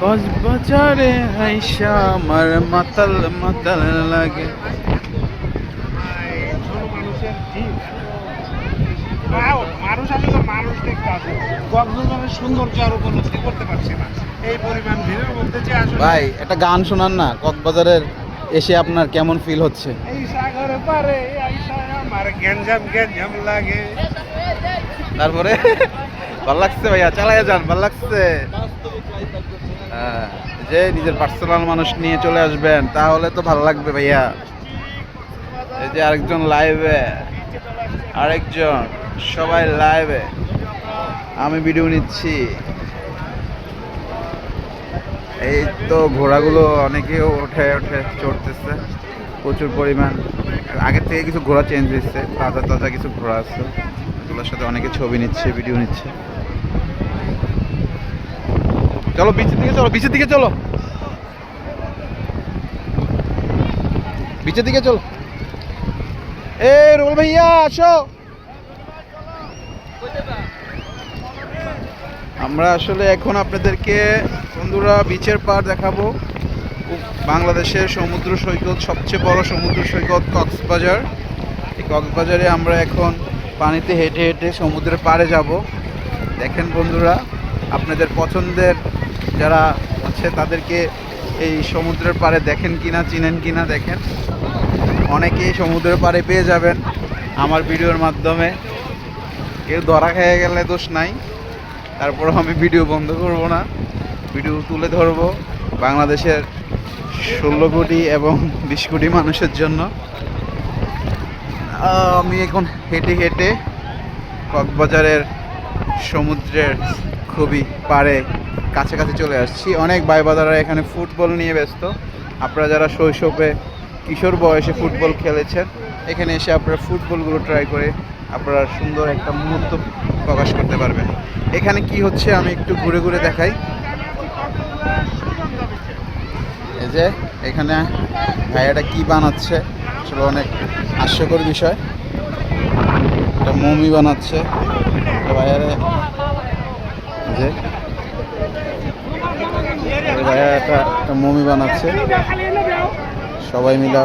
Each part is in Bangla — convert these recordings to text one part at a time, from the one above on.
কক্সবাজারে আইসা আমার মাতাল মাতাল লাগে। মানুষ আমি তো মানুষ দেখতে আসি। কক্সবাজারের সৌন্দর্য আর উপলব্ধি করতে পারছি না। এই পরিমাণ ভিড়ের মধ্যে যে আসলে ভাই একটা গান শোনান না কক্সবাজারের এসে আপনার কেমন ফিল হচ্ছে? এই সাগর পারে আমার গ্যাঞ্জাম গ্যাঞ্জাম লাগে। তারপরে? ভালো লাগছে ভাইয়া চালাইয়া যান ভালো লাগছে। যে নিজের পার্সোনাল মানুষ নিয়ে চলে আসবেন, তাহলে তো ভালো লাগবে ভাইয়া। এই যে আরেকজন লাইভে আরেকজন, সবাই লাইভে আমি ভিডিও নিচ্ছি। এই তো ঘোড়াগুলো অনেকেও ওঠে ওঠে, চড়তেছে, প্রচুর পরিমাণ। আগের থেকে কিছু ঘোড়া চেঞ্জ হয়েছে, তাজা তাজা কিছু ঘোড়া আছে। এগুলোর সাথে অনেকে ছবি নিচ্ছে ভিডিও নিচ্ছে। চলো বিচের দিকে চলো, বিচের দিকে চলো। বিচের দিকে চলো। এ রোল ভাইয়া, আসো। আমরা আসলে এখন আপনাদেরকে বন্ধুরা বিচের পার দেখাবো। বাংলাদেশের সমুদ্র সৈকত, সবচেয়ে বড় সমুদ্র সৈকত কক্সবাজার। এই কক্সবাজারে আমরা এখন পানিতে হেঁটে হেঁটে সমুদ্রের পাড়ে যাব। দেখেন বন্ধুরা আপনাদের পছন্দের যারা আছে তাদেরকে এই সমুদ্রের পাড়ে দেখেন কিনা, চিনেন কিনা দেখেন। অনেকেই সমুদ্রের পাড়ে পেয়ে যাবেন আমার ভিডিওর মাধ্যমে। কেউ ধরা খেয়ে গেলে দোষ নাই। তারপর আমি ভিডিও বন্ধ করব না। ভিডিও তুলে ধরবো বাংলাদেশের ষোলো কোটি এবং বিশ কোটি মানুষের জন্য। আমি এখন হেঁটে হেঁটে কক্সবাজারের সমুদ্রের খুবই পাড়ে কাছাকাছি চলে আসছি। অনেক ভাইবাদাররা এখানে ফুটবল নিয়ে ব্যস্ত। আপনারা যারা শৈশবে কিশোর বয়সে ফুটবল খেলেছেন, এখানে এসে আপনারা ফুটবলগুলো ট্রাই করে আপনারা সুন্দর একটা মুহূর্ত প্রকাশ করতে পারবেন। এখানে কি হচ্ছে আমি একটু ঘুরে ঘুরে দেখাই। এই যে এখানে ভাইয়াটা কি বানাচ্ছে, আসলে অনেক হাস্যকর বিষয়। একটা মমি বানাচ্ছে। ভাইয়া একটা একটা মমি বানাচ্ছে। সবাই মিলা।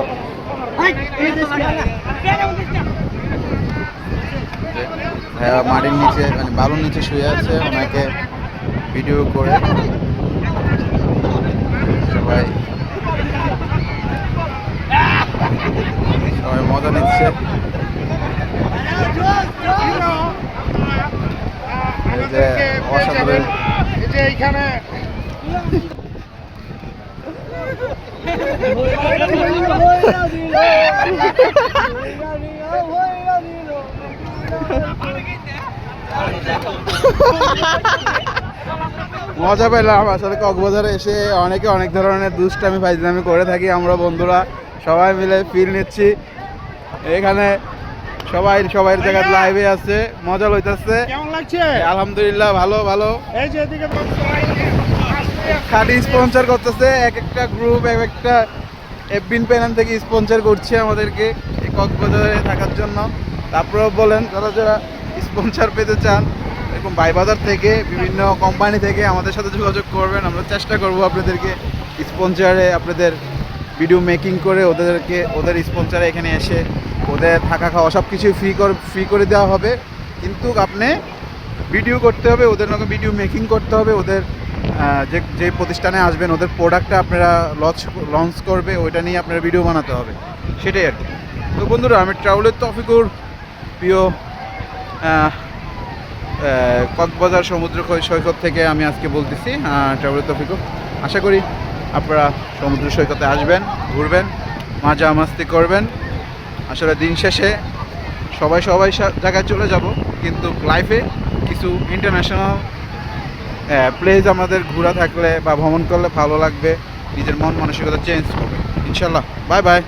ভাইয়া মাটির নিচে মানে বালুর নিচে শুয়ে আছে, ওনাকে ভিডিও করে সবাই সবাই মজা নিচ্ছে। মজা পেলাম। আসলে কক্সবাজারে এসে অনেকে অনেক ধরনের দুষ্টামি, ফাইজলামি করে থাকি আমরা বন্ধুরা। সবাই মিলে ফিল নিচ্ছি। এখানে সবাই সবাই জায়গায় লাইভে আছে মজা লইতেছে। কেমন লাগছে? আলহামদুলিল্লাহ ভালো ভালো। এই যে এদিকে খালি স্পন্সর করতেছে এক একটা গ্রুপ এক একটা এফবিন প্যানেল থেকে স্পন্সর করছে আমাদেরকে এই কক্সবাজারে থাকার জন্য। তারপরেও বলেন যারা যারা স্পন্সর পেতে চান এরকম বাইবাজার থেকে বিভিন্ন কোম্পানি থেকে আমাদের সাথে যোগাযোগ করবেন। আমরা চেষ্টা করব আপনাদেরকে স্পন্সরে আপনাদের ভিডিও মেকিং করে ওদেরকে ওদের স্পন্সরে এখানে এসে ওদের থাকা খাওয়া সব কিছুই ফ্রি কর ফ্রি করে দেওয়া হবে। কিন্তু আপনি ভিডিও করতে হবে, ওদের নাকি ভিডিও মেকিং করতে হবে, ওদের যে যে প্রতিষ্ঠানে আসবেন, ওদের প্রোডাক্টটা আপনারা লঞ্চ লঞ্চ করবে, ওইটা নিয়ে আপনারা ভিডিও বানাতে হবে। সেটাই আর কি। তো বন্ধুরা, আমি ট্রাভেলের তফিকুর প্রিয় কক্সবাজার সমুদ্র সৈকত থেকে আমি আজকে বলতেছি ট্রাভেলের তফিকুর আশা করি আপনারা সমুদ্র সৈকতে আসবেন, ঘুরবেন মাজা মাস্তি করবেন। আসলে দিন শেষে সবাই সবাই জায়গায় চলে যাব, কিন্তু লাইফে কিছু ইন্টারন্যাশনাল প্লেস আমাদের ঘোরা থাকলে বা ভ্রমণ করলে ভালো লাগবে, নিজের মন মানসিকতা চেঞ্জ হবে ইনশাল্লাহ। Bye bye